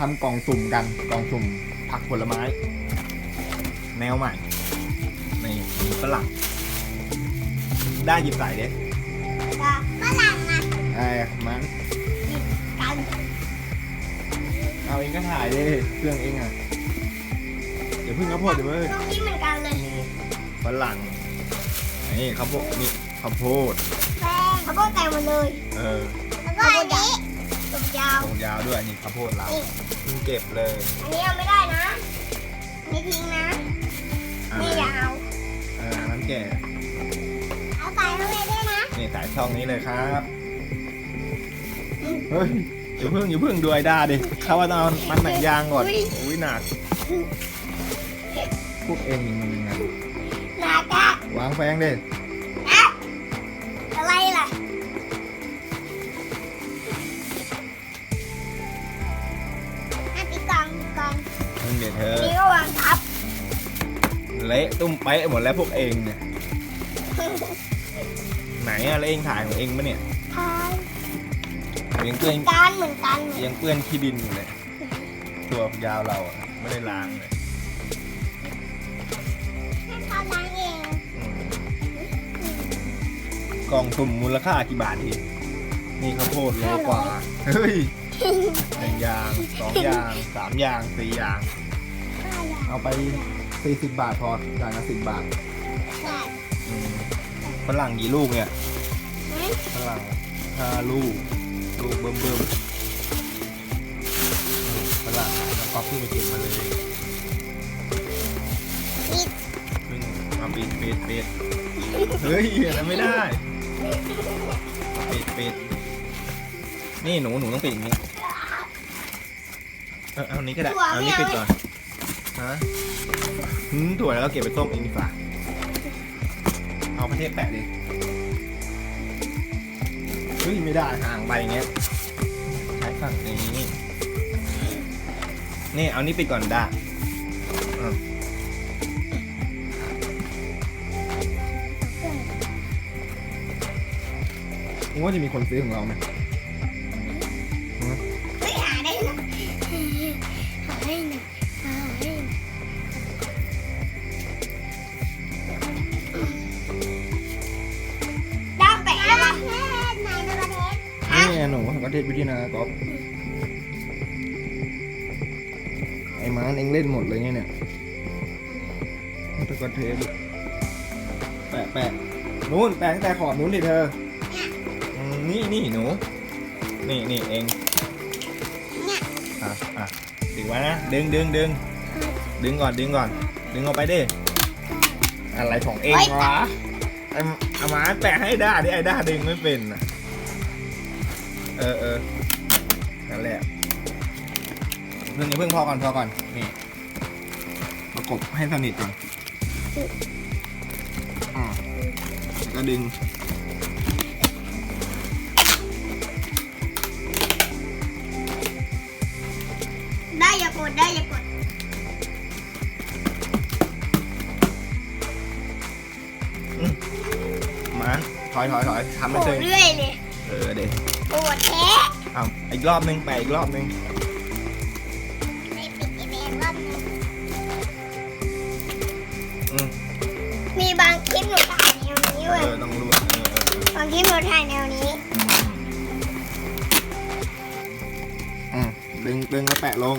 ทำกล่องสุ่มกันกล่องสุ่มผักผลไม้ แนวใหม่นี่มีฝรั่งได้หยิบใส่เด็ก็ฝรั่งอะไอ้มันกันเอาเองก็ถ่ายดิเครื่องเองอะเดี๋ยวพึ่งข้าวโพดเดี๋ยวเว้ยตรงนี้เหมือนกันเลยนี่ฝรั่งนี่ข้าวโพดนี่ข้าวโพดแป้งเขาก็แต่งหมดเลย เออแล้วก็อันนี้ ตัวยาวตรงยาวด้วยนี่ข้าวโพดเรานี่เพิ่งเก็บเลยอันนี้เอาไม่ได้นะอันนี่ทิ้งนะ อ่านี่อย่าเอาอ่าน้ำแก่เอาใส่เข้าไปด้วยนะ นี่สายช่องนี้เลยครับเฮ้ยอย่าเพิ่งอย่าเพิ่งดูไอ้ด้าดิเขาว่าต้องเอามันหนังยางก่อนอุ้ยหนักพวกเองนี่มันยังไงหนากะวางแฟงดิ เดี๋ยวเธอ นี่ก็วางทับเละตุ้มเป๊ะหมดแล้วพวกเองเนี่ยไหนอะแล้วเองถ่ายของเองปะเนี่ยทายยังเปื้อนการเหมือนกันยังเปื้อนขี้ดินอยู่เลยตัวยาวเราอะไม่ได้ล้างเลยให้เขาล้างเองอืมกล่องสุ่มมูลค่ากี่บาทอีกนี่ข้าวโพดโลกว่าเฮ้ยหนึ่งอย่างสองอย่างสามอย่างสี่อย่าง เอาไป40บาทพอจ่ายมา10บาทใช่อืมฝรั่งกี่ลูกเนี่ยไหมฝรั่งห้าลูกลูกเบิ่มเบิ่มอืมฝรั่งแล้วก็เพิ่งไปเก็บมาเลยปิดเพิ่งมาปิดปิดปิดเฮ้ยอันนั้นไม่ได้ปิดปิด นี่หนูหนูต้องปิดอย่างนี้ เออเอาอันนี้ก็ได้ เอาอันนี้ปิดก่อน ฮะหืมถั่วแล้วก็เก็บไปต้มเองดีกว่า เอาประเทศแปะดิเฮ้ยไม่ได้ห่างไปอย่างเงี้ย ใช้ฝั่งนี้ นี่เอานี้ปิดก่อนได้อะมึงว่าจะมีคนซื้อของเราไหมไม่ หาได้หน่อยหาได้หน่อยดาวแปะได้ปะไหนในประเทศนี่ไงหนูก็เทศวิธีนากอล์ฟไอ้ม้านเองเล่นหมดเลยไงเนี่ยมันตะกอนเทปแปะแปะนู้นแปะตั้งแต่ขอบนู้นดิเธออืมนี่นี่หนู นี่นี่เอง เนี่ยอะอะ ดึงไว้นะ ดึงดึงดึงดึงก่อนดึงก่อน ดึงออกไปดิ อะไรของเองวะไอ้เอามาแปะให้ด้าดิไอ้ด้าดึงไม่เป็นอะเออเออนั่นแหละเพิ่งอย่าเพิ่งพอก่อนพอก่อน นี่ ประกบให้สนิทก่อนอ่าแล้วก็ดึง ด้อย่ากดได้อย่ากดมา ถอยถอยถอยทำให้โอ้เต็มเรื่อยเลยเออเด็กปวดแท้เอาอีกรอบนึงแปะอีกรอบนึงไม่ปิดอีเมลรอบนึงอืมมีบางคลิปหนูถ่ายแนวนี้เอเว้ยอต้องรวดเออเออเออบางคลิปหนูถ่ายแนวนี้ อืมดึงดึงแล้วแปะลง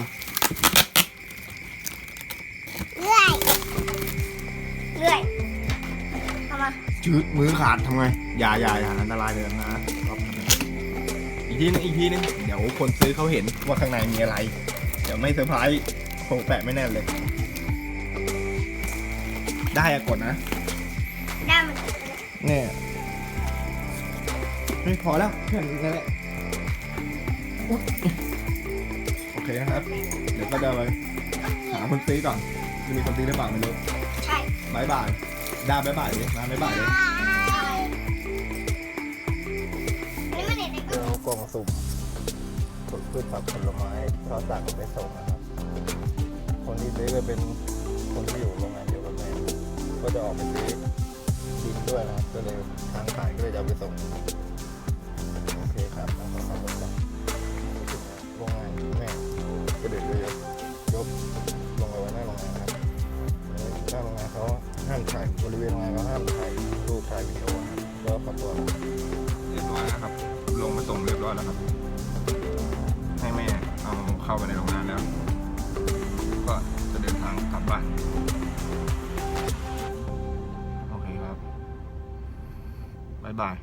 ชืดมือขาดทำไง อย่าอย่าอย่าอันตรายเลยนะก๊อฟทำไงอีกทีนึงอีกทีนึงเดี๋ยวคนซื้อเขาเห็นว่าข้างในมีอะไร เดี๋ยวไม่เซอร์ไพรส์โคงแปะไม่แน่นเลย ได้อะกดนะได้มันเนี่ยไม่พอแล้วแค่นี้นั่นแหละอุ๊ยโอเคนะครับ เดี๋ยวก็จะไปหาคนซื้อก่อน จะมีคนซื้อหรือเปล่าไม่รู้ใช่บายบาย ดาบายบายดิมาบายบายดิอันนี้มันเด็ดในกล่องเอากล่องสุ่มพืชผักผลไม้เราสั่งไปส่งนะครับ คนที่ซื้อก็เป็นคนที่อยู่โรงงานเดียวกับแม่ก็จะออกไปซื้อดินด้วยนะครับก็เลยทางขายก็เลยจะเอาไปส่ง ถ่ายบริเวณไรงานก็ห้ามถ่ายรูปถ่ายวิดีโอครับก็ขอตัวเรียบร้อยแล้วครับ ลงมาส่งเรียบร้อยแล้วครับ ให้แม่เอาเข้าไปในโรงงานแล้ว ก็จะเดินทางกลับบ้านโอเคครับบ๊ายบาย